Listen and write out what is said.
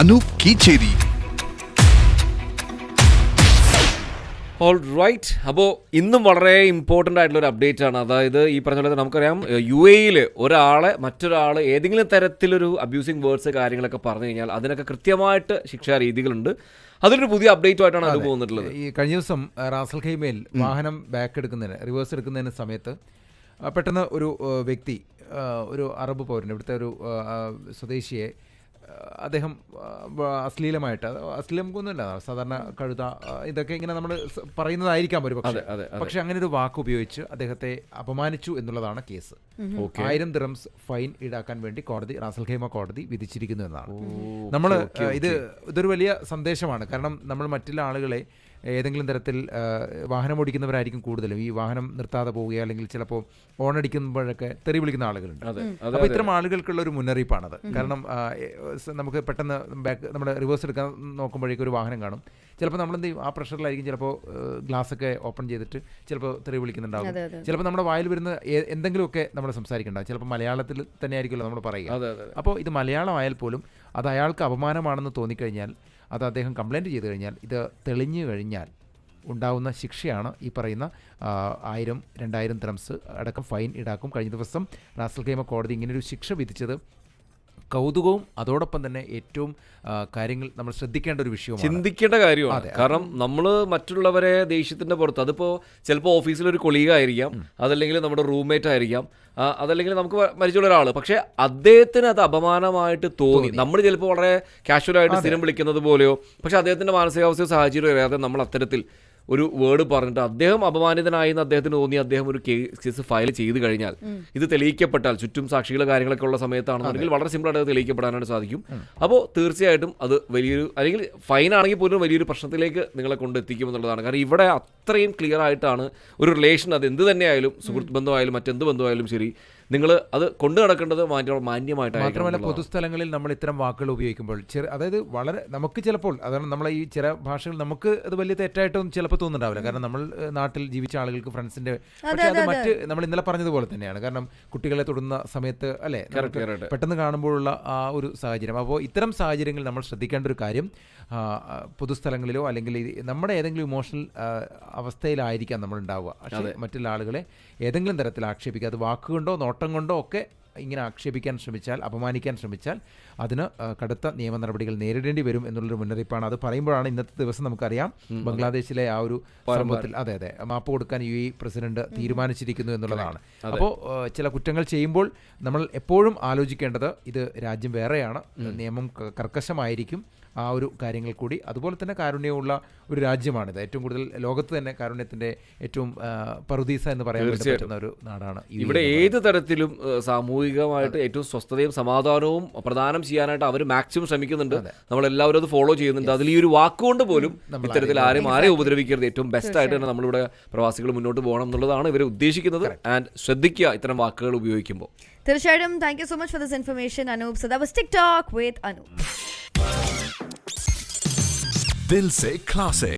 Anoop Keecheri. All right അപ്പോൾ ഇന്നും വളരെ ഇമ്പോർട്ടന്റ് ആയിട്ടുള്ള ഒരു അപ്ഡേറ്റ് ആണ്. അതായത് ഈ പറഞ്ഞ പോലെ നമുക്കറിയാം യു എയിൽ ഒരാളെ മറ്റൊരാൾ ഏതെങ്കിലും തരത്തിലൊരു അബ്യൂസിങ് വേർഡ്സ് കാര്യങ്ങളൊക്കെ പറഞ്ഞു കഴിഞ്ഞാൽ അതിനൊക്കെ കൃത്യമായിട്ട് ശിക്ഷാ രീതികളുണ്ട്. അതിലൊരു പുതിയ അപ്ഡേറ്റുമായിട്ടാണ് അത് പോകുന്നിട്ടുള്ളത് ഈ കഴിഞ്ഞ ദിവസം റാസൽ ഖൈമയിൽ വാഹനം ബാക്ക് എടുക്കുന്നതിന് റിവേഴ്സ് എടുക്കുന്നതിന് സമയത്ത് പെട്ടെന്ന് ഒരു വ്യക്തി ഒരു അറബ് പൗരൻ ഇവിടുത്തെ ഒരു സ്വദേശിയെ അദ്ദേഹം അശ്ലീലമായിട്ട് അശ്ലീലം ഒന്നുമില്ല സാധാരണ കഴുത ഇതൊക്കെ ഇങ്ങനെ നമ്മൾ പറയുന്നതായിരിക്കാം ഒരു പക്ഷേ. പക്ഷെ അങ്ങനെ ഒരു വാക്ക് ഉപയോഗിച്ച് അദ്ദേഹത്തെ അപമാനിച്ചു എന്നുള്ളതാണ് കേസ്. ആയിരം ദിറംസ് ഫൈൻ ഈടാക്കാൻ വേണ്ടി കോടതി റാസൽ ഖൈമ കോടതി വിധിച്ചിരിക്കുന്നു എന്നാണ്. നമ്മൾ ഇത് ഇതൊരു വലിയ സന്ദേശമാണ്. കാരണം നമ്മൾ മറ്റുള്ള ആളുകളെ ഏതെങ്കിലും തരത്തിൽ വാഹനം ഓടിക്കുന്നവരായിരിക്കും കൂടുതലും. ഈ വാഹനം നിർത്താതെ പോവുകയോ അല്ലെങ്കിൽ ചിലപ്പോൾ ഓൺ അടിക്കുമ്പോഴൊക്കെ തെറി വിളിക്കുന്ന ആളുകളുണ്ട്. അതെ, അപ്പോൾ ഇത്തരം ആളുകൾക്കുള്ള ഒരു മുന്നറിയിപ്പാണത്. കാരണം നമുക്ക് പെട്ടെന്ന് ബാക്ക് നമ്മുടെ റിവേഴ്സ് എടുക്കാൻ നോക്കുമ്പോഴേക്കും ഒരു വാഹനം കാണും. ചിലപ്പോൾ നമ്മൾ എന്ത് ചെയ്യും? ആ പ്രഷറിലായിരിക്കും ചിലപ്പോൾ ഗ്ലാസ് ഒക്കെ ഓപ്പൺ ചെയ്തിട്ട് ചിലപ്പോൾ തെറി വിളിക്കുന്നുണ്ടാവും. ചിലപ്പോൾ നമ്മുടെ വായിൽ വരുന്ന എന്തെങ്കിലുമൊക്കെ നമ്മൾ സംസാരിക്കുന്നുണ്ടാവും ചിലപ്പോൾ മലയാളത്തിൽ തന്നെ ആയിരിക്കുമല്ലോ നമ്മൾ പറയുക. അതെ അതെ അപ്പോൾ ഇത് മലയാളമായാൽ പോലും അത് അയാൾക്ക് അപമാനമാണെന്ന് തോന്നിക്കഴിഞ്ഞാൽ അത് അദ്ദേഹം കംപ്ലയിന്റ് ചെയ്തു കഴിഞ്ഞാൽ ഇത് തെളിഞ്ഞു കഴിഞ്ഞാൽ ഉണ്ടാവുന്ന ശിക്ഷയാണ് ഈ പറയുന്ന ആയിരം രണ്ടായിരം ദ്രംസ് അടക്കം ഫൈൻ ഈടാക്കും. കഴിഞ്ഞ ദിവസം റാസൽ ഖൈമ കോടതി ഇങ്ങനൊരു ശിക്ഷ വിധിച്ചത് കൗതുകവും അതോടൊപ്പം തന്നെ ഏറ്റവും കാര്യങ്ങൾ നമ്മൾ ശ്രദ്ധിക്കേണ്ട ഒരു വിഷയമാണ് ചിന്തിക്കേണ്ട കാര്യമാണ്. കാരണം നമ്മൾ മറ്റുള്ളവരെ ദേഷ്യത്തിന്റെ പുറത്ത് അതിപ്പോൾ ചിലപ്പോൾ ഓഫീസിലൊരു കൊളീഗ ആയിരിക്കാം അതല്ലെങ്കിൽ നമ്മുടെ റൂംമേറ്റ് ആയിരിക്കാം അതല്ലെങ്കിൽ നമുക്ക് മരിച്ചുള്ള ഒരാൾ പക്ഷേ അദ്ദേഹത്തിന് അത് അപമാനമായിട്ട് തോന്നി. നമ്മൾ ചിലപ്പോൾ വളരെ കാഷ്വലായിട്ട് സ്ഥിരം വിളിക്കുന്നത് പോലെയോ പക്ഷേ അദ്ദേഹത്തിന്റെ മാനസികാവസ്ഥയോ സാഹചര്യമോ അറിയാതെ നമ്മൾ അത്തരത്തിൽ ഒരു വേർഡ് പറഞ്ഞിട്ട് അദ്ദേഹം അപമാനിതനായി എന്ന് അദ്ദേഹത്തിന് തോന്നി അദ്ദേഹം ഒരു കേസ് ഫയൽ ചെയ്ത് കഴിഞ്ഞാൽ. ഇത് തെളിയിക്കപ്പെട്ടാൽ ചുറ്റും സാക്ഷികൾ കാര്യങ്ങളൊക്കെ ഉള്ള സമയത്താണെന്നുണ്ടെങ്കിൽ വളരെ സിമ്പിൾ ആയിട്ട് അത് തെളിയിക്കപ്പെടാനായിട്ട് സാധിക്കും. അപ്പോൾ തീർച്ചയായിട്ടും അത് വലിയൊരു അല്ലെങ്കിൽ ഫൈൻ ആണെങ്കിൽ പോലും വലിയൊരു പ്രശ്നത്തിലേക്ക് നിങ്ങളെ കൊണ്ട് എന്നുള്ളതാണ്. കാരണം ഇവിടെ അത്രയും ക്ലിയർ ആയിട്ടാണ് ഒരു റിലേഷൻ അത് എന്ത് തന്നെയായാലും സുഹൃത്ത് ബന്ധമായാലും മറ്റെന്ത് ബന്ധമായാലും ശരി നിങ്ങൾ അത് കൊണ്ടു നടക്കേണ്ടത് മാന്യമായിട്ട് മാത്രമല്ല പൊതുസ്ഥലങ്ങളിൽ നമ്മൾ ഇത്തരം വാക്കുകൾ ഉപയോഗിക്കുമ്പോൾ ചെറു അതായത് വളരെ നമുക്ക് ചിലപ്പോൾ അതാണ് നമ്മളെ ഈ ചില ഭാഷകൾ നമുക്ക് അത് വലിയ തെറ്റായിട്ടൊന്നും ചിലപ്പോൾ തോന്നുന്നുണ്ടാവില്ല. കാരണം നമ്മൾ നാട്ടിൽ ജീവിച്ച ആളുകൾക്ക് ഫ്രണ്ട്സിന്റെ പക്ഷേ അത് മറ്റ് നമ്മൾ ഇന്നലെ പറഞ്ഞതുപോലെ തന്നെയാണ്. കാരണം കുട്ടികളെ തൊടുന്ന സമയത്ത് അല്ലേ? പെട്ടെന്ന് കാണുമ്പോഴുള്ള ആ ഒരു സാഹചര്യം. അപ്പോൾ ഇത്തരം സാഹചര്യങ്ങൾ നമ്മൾ ശ്രദ്ധിക്കേണ്ട ഒരു കാര്യം പൊതുസ്ഥലങ്ങളിലോ അല്ലെങ്കിൽ നമ്മുടെ ഏതെങ്കിലും ഇമോഷണൽ അവസ്ഥയിലായിരിക്കാം നമ്മൾ ഉണ്ടാവുക. പക്ഷേ മറ്റുള്ള ആളുകളെ ഏതെങ്കിലും തരത്തിൽ ആക്ഷേപിക്കുക. അത് വാക്കുകൊണ്ടോ നോട്ടം കൊണ്ടോ ഒക്കെ ഇങ്ങനെ ആക്ഷേപിക്കാൻ ശ്രമിച്ചാൽ അപമാനിക്കാൻ ശ്രമിച്ചാൽ അതിന് കടുത്ത നിയമ നടപടികൾ നേരിടേണ്ടി വരും എന്നുള്ളൊരു മുന്നറിയിപ്പാണ്. അത് പറയുമ്പോഴാണ് ഇന്നത്തെ ദിവസം നമുക്കറിയാം ബംഗ്ലാദേശിലെ ആ ഒരു സംഭവത്തിൽ. അതെ അതെ. മാപ്പ് കൊടുക്കാൻ യു എ പ്രസിഡന്റ് തീരുമാനിച്ചിരിക്കുന്നു എന്നുള്ളതാണ്. അപ്പോൾ ചില കുറ്റങ്ങൾ ചെയ്യുമ്പോൾ നമ്മൾ എപ്പോഴും ആലോചിക്കേണ്ടത് ഇത് രാജ്യം വേറെയാണ്. നിയമം കർക്കശമായിരിക്കും. ആ ഒരു കാര്യങ്ങൾ കൂടി. അതുപോലെ തന്നെ കാരുണ്യമുള്ള ഒരു രാജ്യമാണിത്. ഏറ്റവും കൂടുതൽ ലോകത്ത് തന്നെ കാരുണ്യത്തിന്റെ ഏറ്റവും പറുദീസ എന്ന് പറയാൻ പറ്റുന്ന ഒരു നാടാണ് ഇവിടെ ഏത് തരത്തിലും സാമൂഹികമായിട്ട് ഏറ്റവും സ്വസ്ഥതയും സമാധാനവും പ്രദാനം ചെയ്യാനായിട്ട് അവർ മാക്സിമം ശ്രമിക്കുന്നുണ്ട്. നമ്മളെല്ലാവരും അത് ഫോളോ ചെയ്യുന്നുണ്ട്. അതിൽ ഈ ഒരു വാക്കുകൊണ്ട് പോലും ഇത്തരത്തിൽ ആരെയും ആരെയും ഉപദ്രവിക്കരുത്. ഏറ്റവും ബെസ്റ്റ് ആയിട്ട് തന്നെ നമ്മളിവിടെ പ്രവാസികൾ മുന്നോട്ട് പോകണം എന്നുള്ളതാണ് ഇവർ ഉദ്ദേശിക്കുന്നത്. ആൻഡ് ശ്രദ്ധിക്കുക ഇത്തരം വാക്കുകൾ ഉപയോഗിക്കുമ്പോൾ. തീർച്ചയായിട്ടും. Thank you so much for this information Anoop so that was tik tok with Anoop दिल से क्लासिक।